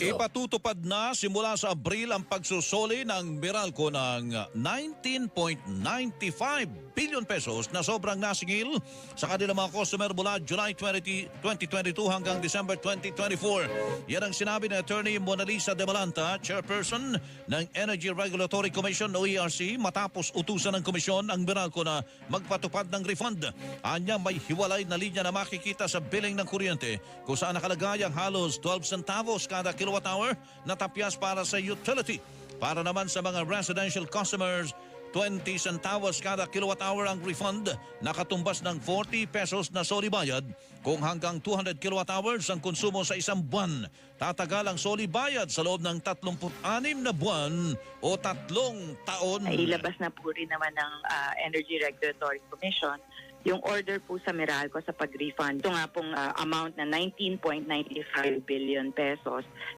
Ipatutupad na simula sa Abril ang pagsusoli ng Meralco ng 19.95 billion pesos na sobrang nasingil sa kanilang mga customer mula July 20, 2022 hanggang December 2024. Yan ang sinabi ni Attorney Mona Lisa De Malanta, chairperson ng Energy Regulatory Commission o ERC matapos utusan ng komisyon ang Meralco na magpatupad ng refund. Anya may hiwalay na linya na makikita sa billing ng kuryente kung saan nakalagay ang halos 12 centavos kada kilowatt hour na tapyas para sa utility. Para naman sa mga residential customers, 20 centavos kada kilowatt hour ang refund, nakatumbas ng 40 pesos na soli bayad. Kung hanggang 200 kilowatt hours ang konsumo sa isang buwan, tatagal ang soli bayad sa loob ng 36 na buwan o tatlong taon. Ilabas na po rin naman ng ah, Energy Regulatory Commission yung order po sa Meralco sa pag-refund. Ito nga pong ah, amount na 19.95 billion pesos